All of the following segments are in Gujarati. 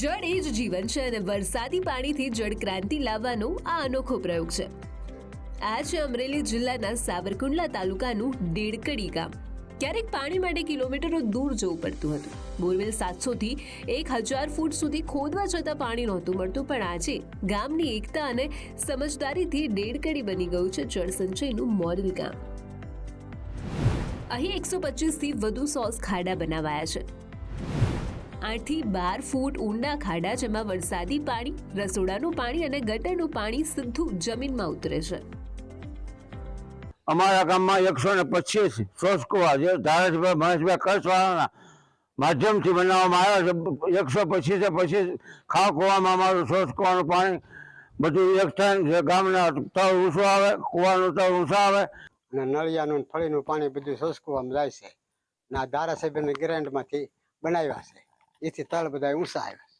જળ એ જ જીવન છે અને વરસાદી પાણીથી જળ ક્રાંતિ લાવવાનો આ અનોખો પ્રયોગ છે. આ છે અમરેલી જિલ્લાના સાવરકુંડલા તાલુકાનું ડેડકડી ગામ. ક્યારેક પાણી માટે કિલોમીટરો દૂર જવું પડતું હતું. બોરવેલ સાતસોથી એક હજાર ફૂટ સુધી ખોદવા જતાં પાણી નહોતું મળતું, પણ આજે ગામની એકતા અને સમજદારીથી ડેડકડી બની ગયું છે જળ સંચયનું મોડલ ગામ. અહીં એકસો પચીસથી વધુ સોસ ખાડા બનાવાયા છે. આઠથી બાર ફૂટ ઊંડા ખાડા જેમાં વરસાદી પાણી રસોડાનું પાણી અને ગટરનું પાણી સીધું જમીનમાં ઉતરે છે. અમારા ગામમાં એકસો ને પચીસ સોસકુવા જે ધારાસભ્ય મહેશભાઈ કચ્છવાળાના માધ્યમથી બનાવવામાં આવ્યા છે. એકસો પચીસે પચીસ ખાવ કુવામાં અમારું સોસકુવાનું પાણી બધું એક થાય ગામના તળ ઊંચો આવે કુવાનું તળ ઊંચા આવે. અને નળિયાનું ફળીનું પાણી બધું સોસકુવામાં જાય છે. ના ધારાસભ્યને ધારાસભ્યની ગ્રાન્ટમાંથી બનાવ્યા છે. એથી તળ બધા ઊંચા આવ્યા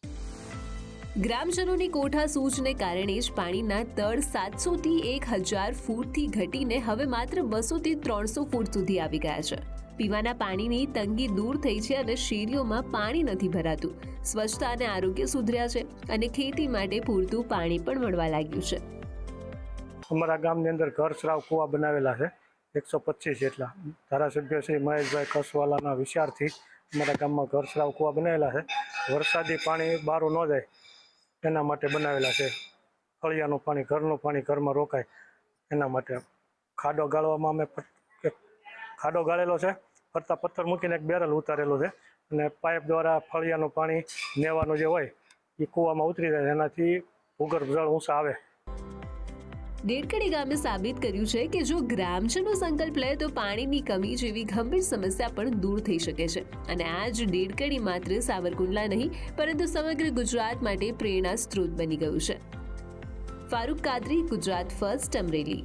ગ્રામજનોની કોઠા સૂચને કારણે જ પાણીના તળ સાતસોથી એક હજાર ફૂટથી ઘટીને હવે માત્ર બસોથી ત્રણસો ફૂટ સુધી આવી ગયા છે. પીવાના પાણીની તંગી દૂર થઈ છે અને શેરીઓમાં પાણી નથી ભરાતું. સ્વચ્છતા અને આરોગ્ય સુધર્યા છે અને ખેતી માટે પૂરતું પાણી પણ મળવા લાગ્યું છે. અમારા ગામની અંદર ઘર સ્રાવ કૂવા બનાવેલા છે. એકસો પચીસ જેટલા ધારાસભ્ય શ્રી મહેશભાઈ કસવાલાના વિચારથી અમારા ગામમાં ઘરસરાવ કુવા બનાવેલા છે. વરસાદી પાણી બહારું ન જાય એના માટે બનાવેલા છે. ફળિયાનું પાણી ઘરનું પાણી ઘરમાં રોકાય એના માટે. ખાડો ગાળવામાં અમે ખાડો ગાળેલો છે. ફરતા પથ્થર મૂકીને એક બેરલ ઉતારેલો છે. અને પાઇપ દ્વારા ફળિયાનું પાણી નેવાનું જે હોય એ કૂવામાં ઉતરી જાય. એનાથી ભૂગર્ભ જળ ઊંચા આવે. ડેડકડી ગામે સાબિત કર્યું છે કે જો ગ્રામજનો સંકલ્પ લે તો પાણીની કમી જેવી ગંભીર સમસ્યા પણ દૂર થઈ શકે છે. અને આ જ માત્ર સાવરકુંડલા નહીં, પરંતુ સમગ્ર ગુજરાત માટે પ્રેરણા સ્ત્રોત બની ગયું છે. ફારૂક કાદરી, ગુજરાત ફર્સ્ટ, અમરેલી.